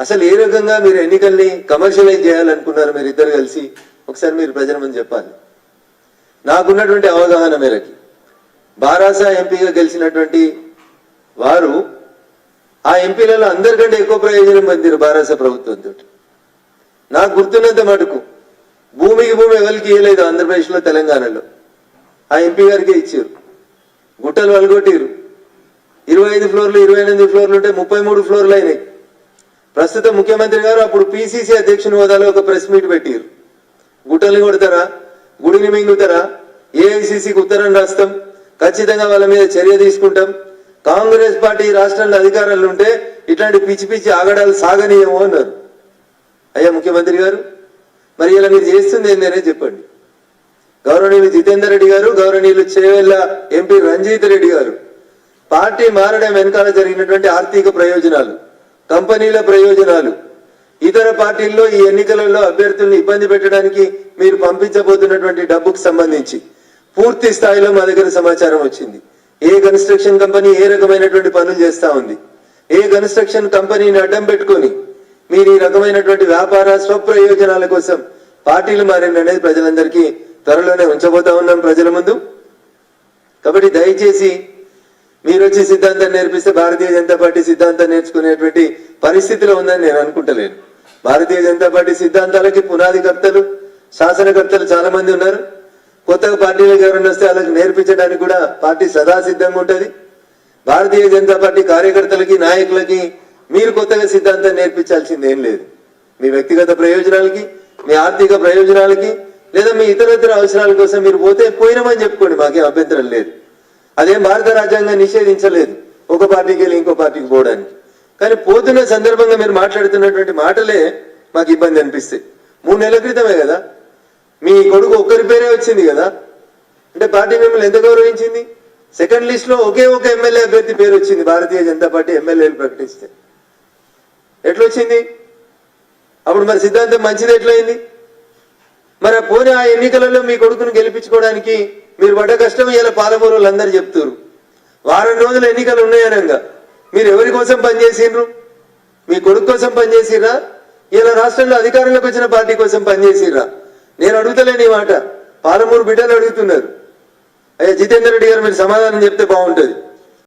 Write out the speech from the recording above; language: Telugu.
అసలు ఏ రకంగా మీరు ఎన్నికల్ని కమర్షియలైజ్ చేయాలనుకున్నారు మీరు ఇద్దరు కలిసి ఒకసారి మీరు ప్రజల ముందు చెప్పాలి. నాకున్నటువంటి అవగాహన మేరకి. బారాసా ఎంపీగా గెలిచినటువంటి వారు ఆ ఎంపీలలో అందరికంటే ఎక్కువ ప్రయోజనం పొందారు బారాసా ప్రభుత్వంతో నాకు గుర్తున్నంత మటుకు భూమికి భూమి ఎవరికి ఇవ్వలేదు ఆంధ్రప్రదేశ్లో తెలంగాణలో. ఆ ఎంపీ గారికే ఇచ్చారు. గుట్టలు వలగొట్టిరు. ఇరవై ఐదు ఫ్లోర్లు ఇరవై ఎనిమిది ఫ్లోర్లు ఉంటే ముప్పై మూడు ఫ్లోర్లు అయినాయి. ప్రస్తుత ముఖ్యమంత్రి గారు అప్పుడు పిసిసి అధ్యక్షుని హోదాలో ఒక ప్రెస్ మీట్ పెట్టారు. గుట్టల్ని కొడతారా? గుడిని మింగుతారా? ఏఐసిసికి ఉత్తరం రాస్తాం. ఖచ్చితంగా వాళ్ళ మీద చర్య తీసుకుంటాం. కాంగ్రెస్ పార్టీ రాష్ట్రంలో అధికారంలో ఉంటే ఇట్లాంటి పిచ్చి పిచ్చి ఆగడాలు సాగనీయమో అన్నారు. అయ్యా ముఖ్యమంత్రి గారు మరి ఇలా మీరు చేస్తుంది ఏందనే చెప్పండి. గౌరవనీయులు జితేందర్ రెడ్డి గారు గౌరవనీయులు చేవెళ్ళ ఎంపీ రంజిత్ రెడ్డి గారు. పార్టీ మారడం వెనకాల జరిగినటువంటి ఆర్థిక ప్రయోజనాలు. కంపెనీల ప్రయోజనాలు. ఇతర పార్టీల్లో ఈ ఎన్నికలలో అభ్యర్థుల్ని ఇబ్బంది పెట్టడానికి మీరు పంపించబోతున్నటువంటి డబ్బుకు సంబంధించి పూర్తి స్థాయిలో మా దగ్గర సమాచారం వచ్చింది. ఏ కన్స్ట్రక్షన్ కంపెనీ ఏ రకమైనటువంటి పనులు చేస్తా ఉంది? ఏ కన్స్ట్రక్షన్ కంపెనీని అడ్డం పెట్టుకొని మీరు ఈ రకమైనటువంటి వ్యాపార స్వప్రయోజనాల కోసం పార్టీలు మారింది అనేది ప్రజలందరికీ త్వరలోనే ఉంచబోతా ఉన్నాం ప్రజల ముందు. కాబట్టి దయచేసి మీరు వచ్చి సిద్ధాంతం నేర్పిస్తే భారతీయ జనతా పార్టీ సిద్ధాంతం నేర్చుకునేటువంటి పరిస్థితిలో ఉందని నేను అనుకుంటలేను. భారతీయ జనతా పార్టీ సిద్ధాంతాలకి పునాదికర్తలు శాసనకర్తలు చాలా మంది ఉన్నారు. కొత్తగా పార్టీలకు ఎవరైనా వస్తే వాళ్ళకి నేర్పించడానికి కూడా పార్టీ సదా సిద్ధంగా ఉంటది. భారతీయ జనతా పార్టీ కార్యకర్తలకి నాయకులకి మీరు కొత్తగా సిద్ధాంతం నేర్పించాల్సింది ఏం లేదు. మీ వ్యక్తిగత ప్రయోజనాలకి మీ ఆర్థిక ప్రయోజనాలకి లేదా మీ ఇతరత్ర అవసరాల కోసం మీరు పోతే పోయినామని చెప్పుకోండి మాకేం అభ్యంతరం లేదు. అదేం భారత రాజ్యాంగం నిషేధించలేదు. ఒక పార్టీకి వెళ్ళి ఇంకో పార్టీకి పోవడానికి. కానీ పోతున్న సందర్భంగా మీరు మాట్లాడుతున్నటువంటి మాటలే మాకు ఇబ్బంది అనిపిస్తాయి. మూడు నెలల క్రితమే కదా? మీ కొడుకు ఒక్కరి పేరే వచ్చింది కదా? అంటే పార్టీ మిమ్మల్ని ఎంత గౌరవించింది? సెకండ్ లిస్ట్లో ఒకే ఒక ఎమ్మెల్యే అభ్యర్థి పేరు వచ్చింది. భారతీయ జనతా పార్టీ ఎమ్మెల్యేలు ప్రకటిస్తే. ఎట్లొచ్చింది? అప్పుడు మరి సిద్ధాంతం మంచిది ఎట్లయింది? మరి ఆ పోనీ ఆ ఎన్నికలలో మీ కొడుకును గెలిపించుకోవడానికి మీరు పడ్డ కష్టం ఇలా పాలమూరులు అందరు చెప్తారు వారం రోజులు ఎన్నికలు ఉన్నాయనంగా. మీరు ఎవరి కోసం పనిచేసిండ్రు మీ కొడుకు కోసం పనిచేసిరా ఇలా రాష్ట్రంలో అధికారంలోకి వచ్చిన పార్టీ కోసం పనిచేసిరా నేను అడుగుతలేని ఈ మాట. పాలమూరు బిడ్డలు అడుగుతున్నారు. అయ్యా జితేందర్ రెడ్డి గారు మీరు సమాధానం చెప్తే బాగుంటుంది.